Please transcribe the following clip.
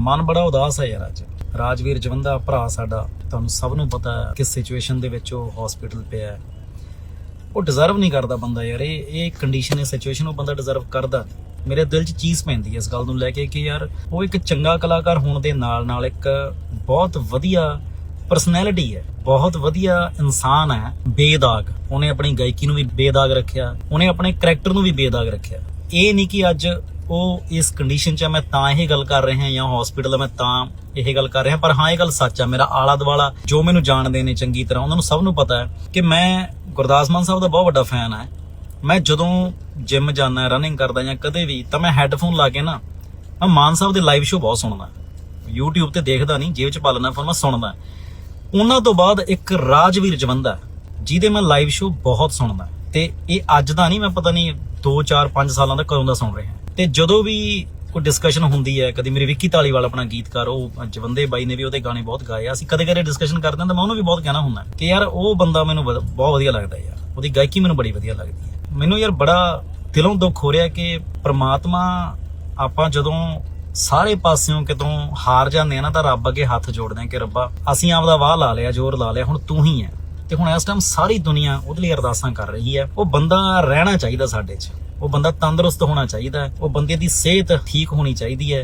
ਮਨ ਬੜਾ ਉਦਾਸ ਹੈ ਯਾਰ ਅੱਜ। ਰਾਜਵੀਰ ਜਵੰਦਾ ਭਰਾ ਸਾਡਾ, ਤੁਹਾਨੂੰ ਸਭ ਨੂੰ ਪਤਾ ਹੈ ਕਿਸ ਸਿਚੁਏਸ਼ਨ ਦੇ ਵਿੱਚ ਉਹ ਹਸਪੀਟਲ ਪਿਆ ਹੈ। ਉਹ ਡਿਜ਼ਰਵ ਨਹੀਂ ਕਰਦਾ ਬੰਦਾ ਯਾਰ, ਇਹ ਇਹ ਕੰਡੀਸ਼ਨ ਇਹ ਸਿਚੁਏਸ਼ਨ ਉਹ ਬੰਦਾ ਡਿਜ਼ਰਵ ਕਰਦਾ। ਮੇਰੇ ਦਿਲ 'ਚ ਚੀਜ਼ ਪੈਂਦੀ ਹੈ ਇਸ ਗੱਲ ਨੂੰ ਲੈ ਕੇ ਕਿ ਯਾਰ, ਉਹ ਇੱਕ ਚੰਗਾ ਕਲਾਕਾਰ ਹੋਣ ਦੇ ਨਾਲ ਨਾਲ ਇੱਕ ਬਹੁਤ ਵਧੀਆ ਪਰਸਨੈਲਿਟੀ ਹੈ, ਬਹੁਤ ਵਧੀਆ ਇਨਸਾਨ ਹੈ, ਬੇਦਾਗ। ਉਹਨੇ ਆਪਣੀ ਗਾਇਕੀ ਨੂੰ ਵੀ ਬੇਦਾਗ ਰੱਖਿਆ, ਉਹਨੇ ਆਪਣੇ ਕੈਰੈਕਟਰ ਨੂੰ ਵੀ ਬੇਦਾਗ ਰੱਖਿਆ। ਇਹ ਨਹੀਂ ਕਿ ਅੱਜ ਉਹ ਇਸ ਕੰਡੀਸ਼ਨ 'ਚ ਮੈਂ ਤਾਂ ਇਹ ਗੱਲ ਕਰ ਰਿਹਾ ਜਾਂ ਹਸਪੀਟਲ ਮੈਂ ਤਾਂ ਇਹ ਗੱਲ ਕਰ ਰਿਹਾ, ਪਰ ਹਾਂ, ਇਹ ਗੱਲ ਸੱਚ ਆ, ਮੇਰਾ ਆਲਾ ਦਵਾਲਾ ਜੋ ਮੈਨੂੰ ਜਾਣਦੇ ਨੇ ਚੰਗੀ ਤਰ੍ਹਾਂ, ਉਹਨਾਂ ਨੂੰ ਸਭ ਨੂੰ ਪਤਾ ਹੈ ਕਿ ਮੈਂ ਗੁਰਦਾਸ ਮਾਨ ਸਾਹਿਬ ਦਾ ਬਹੁਤ ਵੱਡਾ ਫੈਨ ਹਾਂ। ਮੈਂ ਜਦੋਂ ਜਿਮ ਜਾਂਦਾ ਰਨਿੰਗ ਕਰਦਾ ਜਾਂ ਕਦੇ ਵੀ, ਤਾਂ ਮੈਂ ਹੈੱਡਫੋਨ ਲਾ ਕੇ ਨਾ, ਮੈਂ ਮਾਨ ਸਾਹਿਬ ਦੇ ਲਾਈਵ ਸ਼ੋਅ ਬਹੁਤ ਸੁਣਦਾ। YouTube ਤੇ ਦੇਖਦਾ ਨਹੀਂ, ਜੇਬ 'ਚ ਪਾ ਲੈਂਦਾ, ਫਿਰ ਮੈਂ ਸੁਣਦਾ। ਉਹਨਾਂ ਤੋਂ ਬਾਅਦ ਇੱਕ ਰਾਜਵੀਰ ਜਵੰਦਾ, ਜਿਹਦੇ ਮੈਂ ਲਾਈਵ ਸ਼ੋਅ ਬਹੁਤ ਸੁਣਦਾ। ਤੇ ਇਹ ਅੱਜ ਦਾ ਨਹੀਂ, ਮੈਂ ਪਤਾ ਨਹੀਂ 2 4 5 ਸਾਲਾਂ ਦਾ ਕਦੋਂ ਦਾ ਸੁਣ ਰਿਹਾ। ਤੇ ਜਦੋਂ ਵੀ ਕੋਈ ਡਿਸਕਸ਼ਨ ਹੁੰਦੀ ਹੈ, ਕਦੀ ਮੇਰੀ ਵਿੱਕੀ ਢਾਲੀਵਾਲ ਆਪਣਾ ਗੀਤਕਾਰ, ਉਹ ਜਵੰਦੇ ਬਾਈ ਨੇ ਵੀ ਉਹਦੇ ਗਾਣੇ ਬਹੁਤ ਗਾਏ ਆ, ਅਸੀਂ ਕਦੇ ਕਦੇ ਡਿਸਕਸ਼ਨ ਕਰਦੇ ਹਾਂ ਤਾਂ ਮੈਂ ਉਹਨੂੰ ਵੀ ਬਹੁਤ ਕਹਿਣਾ ਹੁੰਦਾ ਕਿ ਯਾਰ ਉਹ ਬੰਦਾ ਮੈਨੂੰ ਵਧ- ਬਹੁਤ ਵਧੀਆ ਲੱਗਦਾ ਯਾਰ, ਉਹਦੀ ਗਾਇਕੀ ਮੈਨੂੰ ਬੜੀ ਵਧੀਆ ਲੱਗਦੀ ਹੈ। ਮੈਨੂੰ ਯਾਰ ਬੜਾ ਦਿਲੋਂ ਦੁੱਖ ਹੋ ਰਿਹਾ ਕਿ ਪ੍ਰਮਾਤਮਾ ਆਪਾਂ ਜਦੋਂ ਸਾਰੇ ਪਾਸਿਓਂ ਕਿਤੋਂ ਹਾਰ ਜਾਂਦੇ ਆ ਨਾ, ਤਾਂ ਰੱਬ ਅੱਗੇ ਹੱਥ ਜੋੜਦੇ ਆ ਕਿ ਰੱਬਾ, ਅਸੀਂ ਆਪਦਾ ਵਾਹ ਲਾ ਲਿਆ, ਜ਼ੋਰ ਲਾ ਲਿਆ, ਹੁਣ ਤੂੰ ਹੀ ਹੈ। ਤੇ ਹੁਣ ਇਸ ਟਾਈਮ ਸਾਰੀ ਦੁਨੀਆ ਉਹਦੇ ਲਈ ਅਰਦਾਸਾਂ ਕਰ ਰਹੀ ਹੈ, ਉਹ ਬੰਦਾ ਰਹਿਣਾ ਚਾਹੀਦਾ ਸਾਡੇ 'ਚ। ਉਹ ਬੰਦਾ ਤੰਦਰੁਸਤ ਹੋਣਾ ਚਾਹੀਦਾ ਹੈ। ਉਹ ਬੰਦੇ ਦੀ ਸਿਹਤ ਠੀਕ ਹੋਣੀ ਚਾਹੀਦੀ ਹੈ।